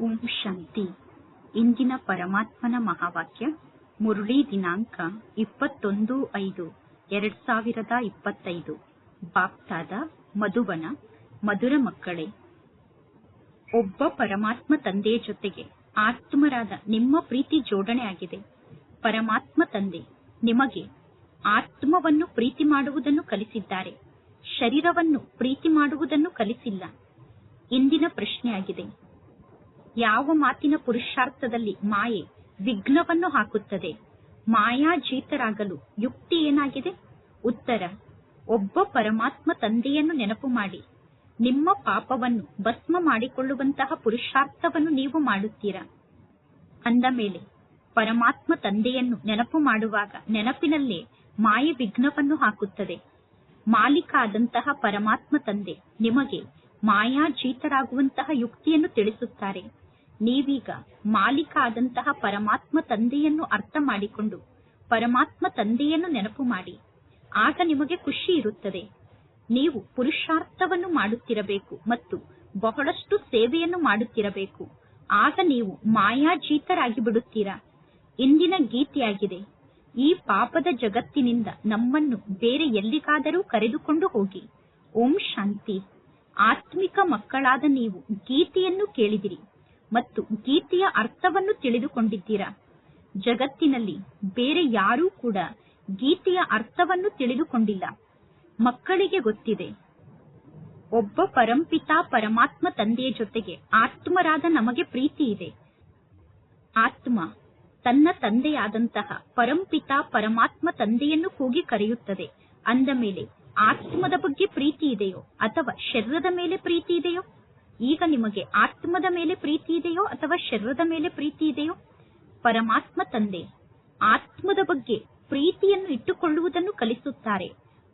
ಓಂ ಶಾಂತಿ. ಇಂದಿನ ಪರಮಾತ್ಮನ ಮಹಾವಾಕ್ಯ, ಮುರುಳಿ ದಿನಾಂಕ ಇಪ್ಪತ್ತೊಂದು ಐದು, ಎರಡ್ ಸಾವಿರದ ಇಪ್ಪತ್ತೈದು. ಬಾಪ್ತಾದ, ಮಧುವನ, ಮಧುರ ಮಕ್ಕಳೇ, ಒಬ್ಬ ಪರಮಾತ್ಮ ತಂದೆಯ ಜೊತೆಗೆ ಆತ್ಮರಾದ ನಿಮ್ಮ ಪ್ರೀತಿ ಜೋಡಣೆ ಆಗಿದೆ. ಪರಮಾತ್ಮ ತಂದೆ, ನಿಮಗೆ ಆತ್ಮವನ್ನು ಪ್ರೀತಿ ಮಾಡುವುದನ್ನು ಕಲಿಸಿದ್ದಾರೆ. ಶರೀರವನ್ನು ಪ್ರೀತಿ ಮಾಡುವುದನ್ನು ಕಲಿಸಿಲ್ಲ. ಇಂದಿನ ಪ್ರಶ್ನೆಯಾಗಿದೆ ಯಾವ ಮಾತಿನ ಪುರುಷಾರ್ಥದಲ್ಲಿ ಮಾಯೆ ವಿಘ್ನವನ್ನು ಹಾಕುತ್ತದೆ? ಮಾಯಾಜೀತರಾಗಲು ಯುಕ್ತಿ ಏನಾಗಿದೆ? ಉತ್ತರ, ಒಬ್ಬ ಪರಮಾತ್ಮ ತಂದೆಯನ್ನು ನೆನಪು ಮಾಡಿ. ನಿಮ್ಮ ಪಾಪವನ್ನು ಭಸ್ಮ ಮಾಡಿಕೊಳ್ಳುವಂತಹ ಪುರುಷಾರ್ಥವನ್ನು ನೀವು ಮಾಡುತ್ತೀರಾ? ಅಂದ ಮೇಲೆ, ಪರಮಾತ್ಮ ತಂದೆಯನ್ನು ನೆನಪು ಮಾಡುವಾಗ ನೆನಪಿನಲ್ಲೇ ಮಾಯೆ ವಿಘ್ನವನ್ನು ಹಾಕುತ್ತದೆ. ಮಾಲೀಕ ಆದಂತಹ ಪರಮಾತ್ಮ ತಂದೆ ನಿಮಗೆ ಮಾಯಾಜೀತರಾಗುವಂತಹ ಯುಕ್ತಿಯನ್ನು ತಿಳಿಸುತ್ತಾರೆ. ನೀವೀಗ ಮಾಲೀಕ ಆದಂತಹ ಪರಮಾತ್ಮ ತಂದೆಯನ್ನು ಅರ್ಥ ಮಾಡಿಕೊಂಡು ಪರಮಾತ್ಮ ತಂದೆಯನ್ನು ನೆನಪು ಮಾಡಿ. ಆಗ ನಿಮಗೆ ಖುಷಿ ಇರುತ್ತದೆ. ನೀವು ಪುರುಷಾರ್ಥವನ್ನು ಮಾಡುತ್ತಿರಬೇಕು ಮತ್ತು ಬಹಳಷ್ಟು ಸೇವೆಯನ್ನು ಮಾಡುತ್ತಿರಬೇಕು. ಆಗ ನೀವು ಮಾಯಾಜೀತರಾಗಿ ಬಿಡುತ್ತೀರಾ ಇಂದಿನ ಗೀತೆಯಾಗಿದೆ, ಈ ಪಾಪದ ಜಗತ್ತಿನಿಂದ ನಮ್ಮನ್ನು ಬೇರೆ ಎಲ್ಲಿಗಾದರೂ ಕರೆದುಕೊಂಡು ಹೋಗಿ. ಓಂ ಶಾಂತಿ. ಆತ್ಮಿಕ ಮಕ್ಕಳಾದ ನೀವು ಗೀತೆಯನ್ನು ಕೇಳಿದಿರಿ. ಮತ್ತು ಗೀತೆಯ ಅರ್ಥವನ್ನು ತಿಳಿದುಕೊಂಡಿದ್ದೀರಾ? ಜಗತ್ತಿನಲ್ಲಿ ಬೇರೆ ಯಾರೂ ಕೂಡ ಗೀತೆಯ ಅರ್ಥವನ್ನು ತಿಳಿದುಕೊಂಡಿಲ್ಲ. ಮಕ್ಕಳಿಗೆ ಗೊತ್ತಿದೆ, ಒಬ್ಬ ಪರಂಪಿತಾ ಪರಮಾತ್ಮ ತಂದೆಯ ಜೊತೆಗೆ ಆತ್ಮರಾದ ನಮಗೆ ಪ್ರೀತಿ ಇದೆ. ಆತ್ಮ ತನ್ನ ತಂದೆಯಾದಂತಹ ಪರಂಪಿತಾ ಪರಮಾತ್ಮ ತಂದೆಯನ್ನು ಕೂಗಿ ಕರೆಯುತ್ತದೆ. ಅಂದ ಮೇಲೆ ಆತ್ಮದ ಬಗ್ಗೆ ಪ್ರೀತಿ ಇದೆಯೋ ಅಥವಾ ಶರೀರದ ಮೇಲೆ ಪ್ರೀತಿ ಇದೆಯೋ? ಈಗ ನಿಮಗೆ ಆತ್ಮದ ಮೇಲೆ ಪ್ರೀತಿ ಇದೆಯೋ ಅಥವಾ ಶರೀರದ ಮೇಲೆ ಪ್ರೀತಿ ಇದೆಯೋ? ಪರಮಾತ್ಮ ತಂದೆ, ಆತ್ಮದ ಬಗ್ಗೆ ಪ್ರೀತಿಯನ್ನು ಇಟ್ಟುಕೊಳ್ಳುವುದನ್ನು ಕಲಿಸುತ್ತಾರೆ.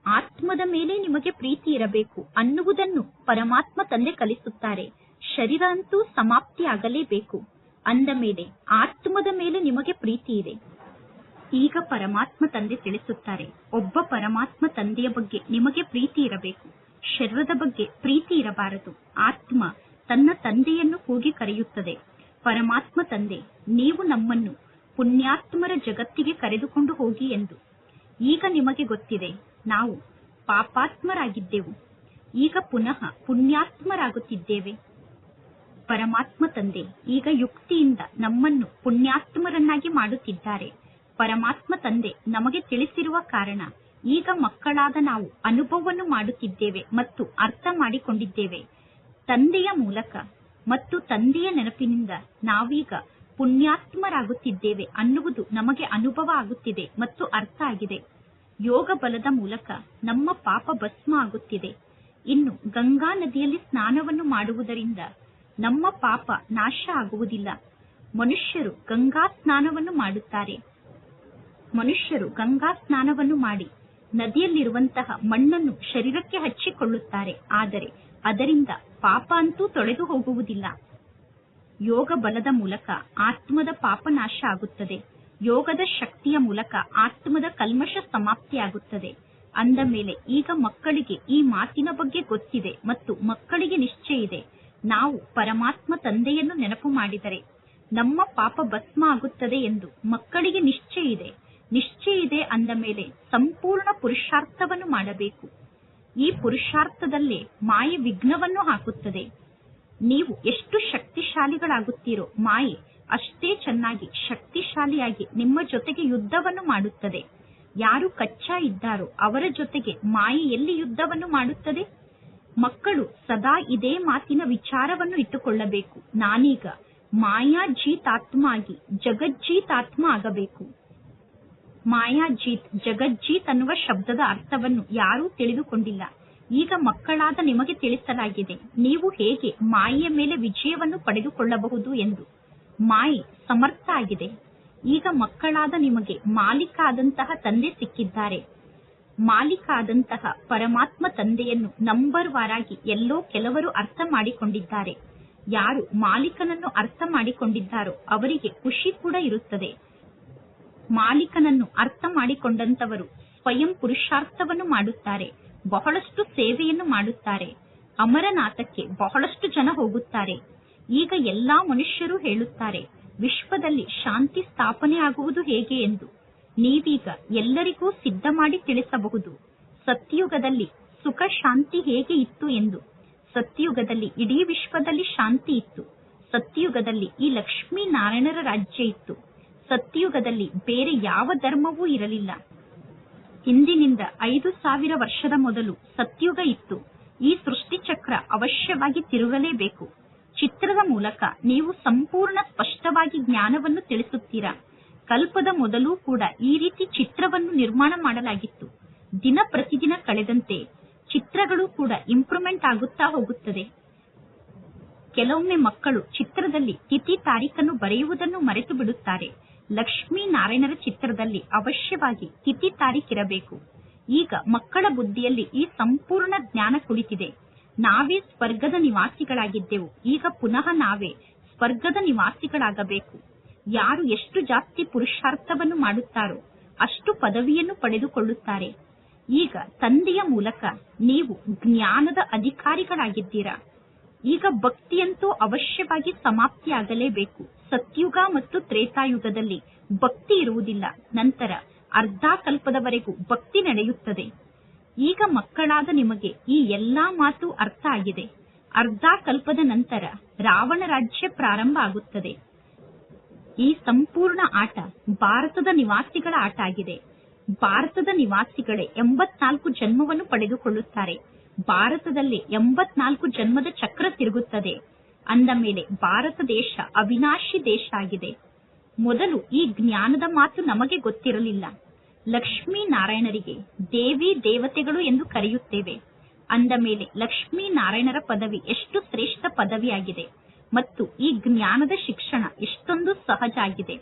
ಆತ್ಮದ ಮೇಲೆ ನಿಮಗೆ ಪ್ರೀತಿ ಇರಬೇಕು ಅನ್ನುವುದನ್ನು ಪರಮಾತ್ಮ ತಂದೆ ಕಲಿಸುತ್ತಾರೆ. ಶರೀರ ಅಂತೂ ಸಮಾಪ್ತಿಯಾಗಲೇಬೇಕು ಅಂದ ಮೇಲೆ ಆತ್ಮದ ಮೇಲೆ ನಿಮಗೆ ಪ್ರೀತಿ ಇದೆ. ಈಗ ಪರಮಾತ್ಮ ತಂದೆ ತಿಳಿಸುತ್ತಾರೆ, ಒಬ್ಬ ಪರಮಾತ್ಮ ತಂದೆಯ ಬಗ್ಗೆ ನಿಮಗೆ ಪ್ರೀತಿ ಇರಬೇಕು. ಶರೀರದ ಬಗ್ಗೆ ಪ್ರೀತಿ ಇರಬಾರದು. ಆತ್ಮ ತನ್ನ ತಂದೆಯನ್ನು ಕೂಗಿ ಕರೆಯುತ್ತದೆ. ಪರಮಾತ್ಮ ತಂದೆ, ನೀವು ನಮ್ಮನ್ನು ಪುಣ್ಯಾತ್ಮರ ಜಗತ್ತಿಗೆ ಕರೆದುಕೊಂಡು ಹೋಗಿ ಎಂದು. ಈಗ ನಿಮಗೆ ಗೊತ್ತಿದೆ, ನಾವು ಪಾಪಾತ್ಮರಾಗಿದ್ದೆವು. ಈಗ ಪುನಃ ಪುಣ್ಯಾತ್ಮರಾಗುತ್ತಿದ್ದೇವೆ. ಪರಮಾತ್ಮ ತಂದೆ, ಈಗ ಯುಕ್ತಿಯಿಂದ ನಮ್ಮನ್ನು ಪುಣ್ಯಾತ್ಮರನ್ನಾಗಿ ಮಾಡುತ್ತಿದ್ದಾರೆ. ಪರಮಾತ್ಮ ತಂದೆ, ನಮಗೆ ತಿಳಿಸಿರುವ ಕಾರಣ ಈಗ ಮಕ್ಕಳಾದ ನಾವು ಅನುಭವವನ್ನು ಮಾಡುತ್ತಿದ್ದೇವೆ ಮತ್ತು ಅರ್ಥ ಮಾಡಿಕೊಂಡಿದ್ದೇವೆ. ತಂದೆಯ ಮೂಲಕ ಮತ್ತು ತಂದೆಯ ನೆನಪಿನಿಂದ ನಾವೀಗ ಪುಣ್ಯಾತ್ಮರಾಗುತ್ತಿದ್ದೇವೆ ಅನ್ನುವುದು ನಮಗೆ ಅನುಭವ ಆಗುತ್ತಿದೆ ಮತ್ತು ಅರ್ಥ ಆಗಿದೆ. ಯೋಗ ಬಲದ ಮೂಲಕ ನಮ್ಮ ಪಾಪ ಭಸ್ಮ ಆಗುತ್ತಿದೆ. ಇನ್ನು ಗಂಗಾ ನದಿಯಲ್ಲಿ ಸ್ನಾನವನ್ನು ಮಾಡುವುದರಿಂದ ನಮ್ಮ ಪಾಪ ನಾಶ ಆಗುವುದಿಲ್ಲ. ಮನುಷ್ಯರು ಗಂಗಾ ಸ್ನಾನವನ್ನು ಮಾಡುತ್ತಾರೆ. ಮನುಷ್ಯರು ಗಂಗಾ ಸ್ನಾನವನ್ನು ಮಾಡಿ ನದಿಯಲ್ಲಿರುವಂತಹ ಮಣ್ಣನ್ನು ಶರೀರಕ್ಕೆ ಹಚ್ಚಿಕೊಳ್ಳುತ್ತಾರೆ. ಆದರೆ ಅದರಿಂದ ಪಾಪ ಅಂತೂ ತೊಳೆದು ಹೋಗುವುದಿಲ್ಲ. ಯೋಗ ಬಲದ ಮೂಲಕ ಆತ್ಮದ ಪಾಪನಾಶ ಆಗುತ್ತದೆ. ಯೋಗದ ಶಕ್ತಿಯ ಮೂಲಕ ಆತ್ಮದ ಕಲ್ಮಶ ಸಮಾಪ್ತಿಯಾಗುತ್ತದೆ. ಅಂದ ಮೇಲೆ ಈಗ ಮಕ್ಕಳಿಗೆ ಈ ಮಾತಿನ ಬಗ್ಗೆ ಗೊತ್ತಿದೆ ಮತ್ತು ಮಕ್ಕಳಿಗೆ ನಿಶ್ಚಯ ಇದೆ. ನಾವು ಪರಮಾತ್ಮ ತಂದೆಯನ್ನು ನೆನಪು ಮಾಡಿದರೆ ನಮ್ಮ ಪಾಪ ಭಸ್ಮ ಆಗುತ್ತದೆ ಎಂದು ಮಕ್ಕಳಿಗೆ ನಿಶ್ಚಯ ಇದೆ. ನಿಶ್ಚಯ ಇದೆ ಅಂದ ಮೇಲೆ ಸಂಪೂರ್ಣ ಪುರುಷಾರ್ಥವನ್ನು ಮಾಡಬೇಕು. ಈ ಪುರುಷಾರ್ಥದಲ್ಲೇ ಮಾಯೆ ವಿಘ್ನವನ್ನು ಹಾಕುತ್ತದೆ. ನೀವು ಎಷ್ಟು ಶಕ್ತಿಶಾಲಿಗಳಾಗುತ್ತೀರೋ ಮಾಯೆ ಅಷ್ಟೇ ಚೆನ್ನಾಗಿ ಶಕ್ತಿಶಾಲಿಯಾಗಿ ನಿಮ್ಮ ಜೊತೆಗೆ ಯುದ್ಧವನ್ನು ಮಾಡುತ್ತದೆ. ಯಾರು ಕಚ್ಚಾ ಇದ್ದಾರೋ ಅವರ ಜೊತೆಗೆ ಮಾಯೆ ಎಲ್ಲಿ ಯುದ್ಧವನ್ನು ಮಾಡುತ್ತದೆ. ಮಕ್ಕಳು ಸದಾ ಇದೇ ಮಾತಿನ ವಿಚಾರವನ್ನು ಇಟ್ಟುಕೊಳ್ಳಬೇಕು. ನಾನೀಗ ಮಾಯಾಜೀತಾತ್ಮ ಆಗಿ ಜಗಜ್ಜೀತಾತ್ಮ ಆಗಬೇಕು. ಮಾಯಾಜೀತ್, ಜಗಜ್ಜೀತ್ ಅನ್ನುವ ಶಬ್ದದ ಅರ್ಥವನ್ನು ಯಾರೂ ತಿಳಿದುಕೊಂಡಿಲ್ಲ. ಈಗ ಮಕ್ಕಳಾದ ನಿಮಗೆ ತಿಳಿಸಲಾಗಿದೆ, ನೀವು ಹೇಗೆ ಮಾಯೆಯ ಮೇಲೆ ವಿಜಯವನ್ನು ಪಡೆದುಕೊಳ್ಳಬಹುದು ಎಂದು. ಮಾಯೆ ಸಮರ್ಥ ಆಗಿದೆ. ಈಗ ಮಕ್ಕಳಾದ ನಿಮಗೆ ಮಾಲೀಕ ಆದಂತಹ ತಂದೆ ಸಿಕ್ಕಿದ್ದಾರೆ. ಮಾಲೀಕ ಆದಂತಹ ಪರಮಾತ್ಮ ತಂದೆಯನ್ನು ನಂಬರ್ ವಾರಾಗಿ ಎಲ್ಲೋ ಕೆಲವರು ಅರ್ಥ ಮಾಡಿಕೊಂಡಿದ್ದಾರೆ. ಯಾರು ಮಾಲೀಕನನ್ನು ಅರ್ಥ ಮಾಡಿಕೊಂಡಿದ್ದಾರೋ ಅವರಿಗೆ ಖುಷಿ ಕೂಡ ಇರುತ್ತದೆ. ಮಾಲೀಕನನ್ನು ಅರ್ಥ ಮಾಡಿಕೊಂಡಂತವರು ಸ್ವಯಂ ಪುರುಷಾರ್ಥವನ್ನು ಮಾಡುತ್ತಾರೆ, ಬಹಳಷ್ಟು ಸೇವೆಯನ್ನು ಮಾಡುತ್ತಾರೆ, ಅಮರನಾಥಕ್ಕೆ ಬಹಳಷ್ಟು ಜನ ಹೋಗುತ್ತಾರೆ. ಈಗ ಎಲ್ಲಾ ಮನುಷ್ಯರು ಹೇಳುತ್ತಾರೆ, ವಿಶ್ವದಲ್ಲಿ ಶಾಂತಿ ಸ್ಥಾಪನೆ ಆಗುವುದು ಹೇಗೆ ಎಂದು. ನೀವೀಗ ಎಲ್ಲರಿಗೂ ಸಿದ್ಧ ಮಾಡಿ ತಿಳಿಸಬಹುದು, ಸತ್ಯುಗದಲ್ಲಿ ಸುಖ ಶಾಂತಿ ಹೇಗೆ ಇತ್ತು ಎಂದು. ಸತ್ಯುಗದಲ್ಲಿ ಇಡೀ ವಿಶ್ವದಲ್ಲಿ ಶಾಂತಿ ಇತ್ತು, ಸತ್ಯುಗದಲ್ಲಿ ಈ ಲಕ್ಷ್ಮೀ ನಾರಾಯಣರ ರಾಜ್ಯ ಇತ್ತು. ಸತ್ಯುಗದಲ್ಲಿ ಬೇರೆ ಯಾವ ಧರ್ಮವೂ ಇರಲಿಲ್ಲ. ಹಿಂದಿನಿಂದ ಐದು ಸಾವಿರ ವರ್ಷದ ಮೊದಲು ಸತ್ಯುಗ ಇತ್ತು. ಈ ಸೃಷ್ಟಿ ಚಕ್ರ ಅವಶ್ಯವಾಗಿ ತಿರುಗಲೇಬೇಕು. ಚಿತ್ರದ ಮೂಲಕ ನೀವು ಸಂಪೂರ್ಣ ಸ್ಪಷ್ಟವಾಗಿ ಜ್ಞಾನವನ್ನು ತಿಳಿಸುತ್ತೀರಾ? ಕಲ್ಪದ ಮೊದಲು ಕೂಡ ಈ ರೀತಿ ಚಿತ್ರವನ್ನು ನಿರ್ಮಾಣ ಮಾಡಲಾಗಿತ್ತು. ದಿನ ಪ್ರತಿದಿನ ಕಳೆದಂತೆ ಚಿತ್ರಗಳು ಕೂಡ ಇಂಪ್ರೂವ್ಮೆಂಟ್ ಆಗುತ್ತಾ ಹೋಗುತ್ತದೆ. ಕೆಲವೊಮ್ಮೆ ಮಕ್ಕಳು ಚಿತ್ರದಲ್ಲಿ ತಿಥಿ ತಾರೀಖನ್ನು ಬರೆಯುವುದನ್ನು ಮರೆತು ಬಿಡುತ್ತಾರೆ ಲಕ್ಷ್ಮೀ ನಾರಾಯಣರ ಚಿತ್ರದಲ್ಲಿ ಅವಶ್ಯವಾಗಿ ತಿಥಿ ತಾರೀಖಿರಬೇಕು ಈಗ ಮಕ್ಕಳ ಬುದ್ಧಿಯಲ್ಲಿ ಈ ಸಂಪೂರ್ಣ ಜ್ಞಾನ ಕುಳಿತಿದೆ. ನಾವೇ ಸ್ವರ್ಗದ ನಿವಾಸಿಗಳಾಗಿದ್ದೆವು. ಈಗ ಪುನಃ ನಾವೇ ಸ್ವರ್ಗದ ನಿವಾಸಿಗಳಾಗಬೇಕು. ಯಾರು ಎಷ್ಟು ಜಾಸ್ತಿ ಪುರುಷಾರ್ಥವನ್ನು ಮಾಡುತ್ತಾರೋ ಅಷ್ಟು ಪದವಿಯನ್ನು ಪಡೆದುಕೊಳ್ಳುತ್ತಾರೆ. ಈಗ ತಂದೆಯ ಮೂಲಕ ನೀವು ಜ್ಞಾನದ ಅಧಿಕಾರಿಗಳಾಗಿದ್ದೀರಾ? ಈಗ ಭಕ್ತಿಯಂತೂ ಅವಶ್ಯವಾಗಿ ಸಮಾಪ್ತಿಯಾಗಲೇಬೇಕು. ಸತ್ಯುಗ ಮತ್ತು ತ್ರೇತಾಯುಗದಲ್ಲಿ ಭಕ್ತಿ ಇರುವುದಿಲ್ಲ. ನಂತರ ಅರ್ಧ ಕಲ್ಪದವರೆಗೂ ಭಕ್ತಿ ನಡೆಯುತ್ತದೆ. ಈಗ ಮಕ್ಕಳಾದ ನಿಮಗೆ ಈ ಎಲ್ಲಾ ಮಾತು ಅರ್ಥ ಆಗಿದೆ. ಅರ್ಧ ಕಲ್ಪದ ನಂತರ ರಾವಣ ರಾಜ್ಯ ಪ್ರಾರಂಭ ಆಗುತ್ತದೆ. ಈ ಸಂಪೂರ್ಣ ಆಟ ಭಾರತದ ನಿವಾಸಿಗಳ ಆಟ ಆಗಿದೆ. ಭಾರತದ ನಿವಾಸಿಗಳೇ ಎಂಬತ್ನಾಲ್ಕು ಜನ್ಮವನ್ನು ಪಡೆದುಕೊಳ್ಳುತ್ತಾರೆ. ಭಾರತದಲ್ಲಿ ಎಂಬತ್ನಾಲ್ಕು ಜನ್ಮದ ಚಕ್ರ ತಿರುಗುತ್ತದೆ. ಅಂದ ಮೇಲೆ ಭಾರತ ದೇಶ ಅವಿನಾಶಿ ದೇಶ ಆಗಿದೆ. ಮೊದಲು ಈ ಜ್ಞಾನದ ಮಾತು ನಮಗೆ ಗೊತ್ತಿರಲಿಲ್ಲ. ಲಕ್ಷ್ಮೀ ನಾರಾಯಣರಿಗೆ ದೇವಿ ದೇವತೆಗಳು ಎಂದು ಕರೆಯುತ್ತೇವೆ. ಅಂದ ಮೇಲೆ ಲಕ್ಷ್ಮೀ ನಾರಾಯಣರ ಪದವಿ ಎಷ್ಟು ಶ್ರೇಷ್ಠ ಪದವಿಯಾಗಿದೆ ಮತ್ತು ಈ ಜ್ಞಾನದ ಶಿಕ್ಷಣ ಎಷ್ಟೊಂದು ಸಹಜ ಆಗಿದೆ.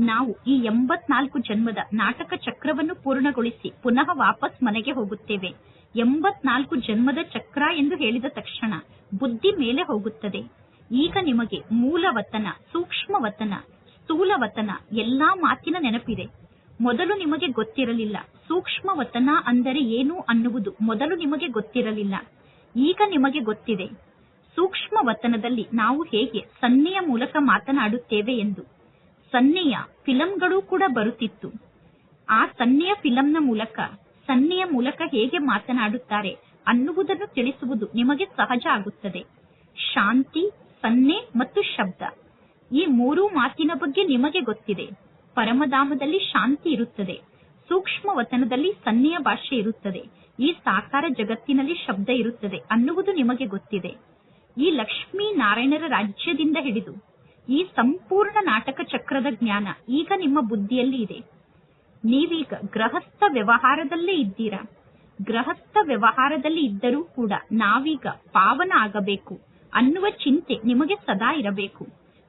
ನಾವು ಈ ಎಂಬತ್ನಾಲ್ಕು ಜನ್ಮದ ನಾಟಕ ಚಕ್ರವನ್ನು ಪೂರ್ಣಗೊಳಿಸಿ ಪುನಃ ವಾಪಸ್ ಮನೆಗೆ ಹೋಗುತ್ತೇವೆ. ಎಂಬತ್ನಾಲ್ಕು ಜನ್ಮದ ಚಕ್ರ ಎಂದು ಹೇಳಿದ ತಕ್ಷಣ ಬುದ್ಧಿ ಮೇಲೆ ಹೋಗುತ್ತದೆ. ಈಗ ನಿಮಗೆ ಮೂಲ ವತನ, ಸೂಕ್ಷ್ಮ ವತನ, ಸ್ಥೂಲ ವತನ ಎಲ್ಲಾ ಮಾತಿನ ನೆನಪಿದೆ. ಮೊದಲು ನಿಮಗೆ ಗೊತ್ತಿರಲಿಲ್ಲ. ಸೂಕ್ಷ್ಮ ವತನ ಅಂದರೆ ಏನು ಅನ್ನುವುದು ಮೊದಲು ನಿಮಗೆ ಗೊತ್ತಿರಲಿಲ್ಲ. ಈಗ ನಿಮಗೆ ಗೊತ್ತಿದೆ. ಸೂಕ್ಷ್ಮ ವತನದಲ್ಲಿ ನಾವು ಹೇಗೆ ಸನ್ನೆಯ ಮೂಲಕ ಮಾತನಾಡುತ್ತೇವೆ ಎಂದು. ಸನ್ನೆಯ ಫಿಲಂಗಳು ಕೂಡ ಬರುತ್ತಿತ್ತು. ಆ ಸನ್ನೆಯ ಫಿಲಂನ ಮೂಲಕ ಸನ್ನೆಯ ಮೂಲಕ ಹೇಗೆ ಮಾತನಾಡುತ್ತಾರೆ ಅನ್ನುವುದನ್ನು ತಿಳಿಸುವುದು ನಿಮಗೆ ಸಹಜ ಆಗುತ್ತದೆ. ಶಾಂತಿ, ಸನ್ನೆ ಮತ್ತು ಶಬ್ದ. ಈ ಮೂರೂ ಮಾತಿನ ಬಗ್ಗೆ ನಿಮಗೆ ಗೊತ್ತಿದೆ. ಪರಮಧಾಮದಲ್ಲಿ ಶಾಂತಿ ಇರುತ್ತದೆ. ಸೂಕ್ಷ್ಮ ವತನದಲ್ಲಿ ಸನ್ನೆಯ ಭಾಷೆ ಇರುತ್ತದೆ. ಈ ಸಾಕಾರ ಜಗತ್ತಿನಲ್ಲಿ ಶಬ್ದ ಇರುತ್ತದೆ ಅನ್ನುವುದು ನಿಮಗೆ ಗೊತ್ತಿದೆ. ಈ ಲಕ್ಷ್ಮೀ ನಾರಾಯಣರ ರಾಜ್ಯದಿಂದ ಹಿಡಿದು ಈ ಸಂಪೂರ್ಣ ನಾಟಕ ಚಕ್ರದ ಜ್ಞಾನ ಈಗ ನಿಮ್ಮ ಬುದ್ಧಿಯಲ್ಲಿ ಇದೆ. ನೀವೀಗ ಗೃಹಸ್ಥ ವ್ಯವಹಾರದಲ್ಲೇ ಇದ್ದೀರಾ? ಗೃಹಸ್ಥ ವ್ಯವಹಾರದಲ್ಲಿ ಇದ್ದರೂ ಕೂಡ ನಾವೀಗ ಪಾವನ ಆಗಬೇಕು ಅನ್ನುವ ಚಿಂತೆ ನಿಮಗೆ ಸದಾ ಇರಬೇಕು.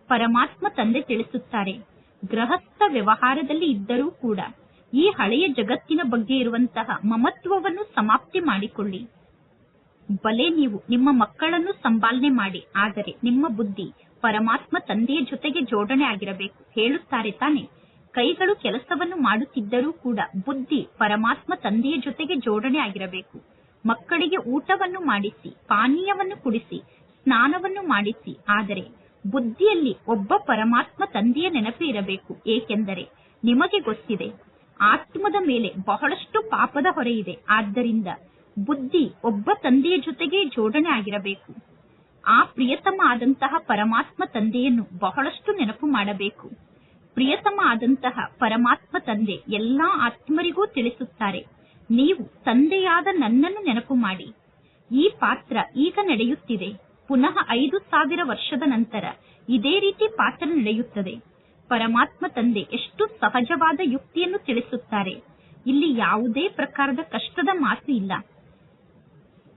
ಪರಮಾತ್ಮ ತಂದೆ ತಿಳಿಸುತ್ತಾರೆ, ಗೃಹಸ್ಥ ವ್ಯವಹಾರದಲ್ಲಿ ಇದ್ದರೂ ಕೂಡ ಈ ಹಳೆಯ ಜಗತ್ತಿನ ಬಗ್ಗೆ ಇರುವಂತಹ ಮಮತ್ವವನ್ನು ಸಮಾಪ್ತಿ ಮಾಡಿಕೊಳ್ಳಿ. ಬಲೆ ನೀವು ನಿಮ್ಮ ಮಕ್ಕಳನ್ನು ಸಂಪಾಲನೆ ಮಾಡಿ, ಆದರೆ ನಿಮ್ಮ ಬುದ್ಧಿ ಪರಮಾತ್ಮ ತಂದೆಯ ಜೊತೆಗೆ ಜೋಡಣೆ ಆಗಿರಬೇಕು, ಹೇಳುತ್ತಾರೆ ತಾನೆ. ಕೈಗಳು ಕೆಲಸವನ್ನು ಮಾಡುತ್ತಿದ್ದರೂ ಕೂಡ ಬುದ್ಧಿ ಪರಮಾತ್ಮ ತಂದೆಯ ಜೊತೆಗೆ ಜೋಡಣೆ ಆಗಿರಬೇಕು. ಮಕ್ಕಳಿಗೆ ಊಟವನ್ನು ಮಾಡಿಸಿ, ಪಾನೀಯವನ್ನು ಕುಡಿಸಿ, ಸ್ನಾನವನ್ನು ಮಾಡಿಸಿ, ಆದರೆ ಬುದ್ಧಿಯಲ್ಲಿ ಒಬ್ಬ ಪರಮಾತ್ಮ ತಂದೆಯ ನೆನಪು ಇರಬೇಕು. ಏಕೆಂದರೆ ನಿಮಗೆ ಗೊತ್ತಿದೆ, ಆತ್ಮದ ಮೇಲೆ ಬಹಳಷ್ಟು ಪಾಪದ ಹೊರೆ ಇದೆ. ಆದ್ದರಿಂದ ಬುದ್ಧಿ ಒಬ್ಬ ತಂದೆಯ ಜೊತೆಗೆ ಜೋಡಣೆ ಆಗಿರಬೇಕು. ಆ ಪ್ರಿಯತಮ ಆದಂತಹ ಪರಮಾತ್ಮ ತಂದೆಯನ್ನು ಬಹಳಷ್ಟು ನೆನಪು ಮಾಡಬೇಕು. ಪ್ರಿಯತಮ ಆದಂತಹ ಪರಮಾತ್ಮ ತಂದೆ ಎಲ್ಲಾ ಆತ್ಮರಿಗೂ ತಿಳಿಸುತ್ತಾರೆ. ನೀವು ತಂದೆಯಾದ ನನ್ನನ್ನು ನೆನಪು ಮಾಡಿ. ಈ ಪಾತ್ರ ಈಗ ನಡೆಯುತ್ತಿದೆ. ಪುನಃ ಐದು ಸಾವಿರ ವರ್ಷದ ನಂತರ ಇದೇ ರೀತಿ ಪಾತ್ರ ನಡೆಯುತ್ತದೆ. ಪರಮಾತ್ಮ ತಂದೆ ಎಷ್ಟು ಸಹಜವಾದ ಯುಕ್ತಿಯನ್ನು ತಿಳಿಸುತ್ತಾರೆ. ಇಲ್ಲಿ ಯಾವುದೇ ಪ್ರಕಾರದ ಕಷ್ಟದ ಮಾತು ಇಲ್ಲ.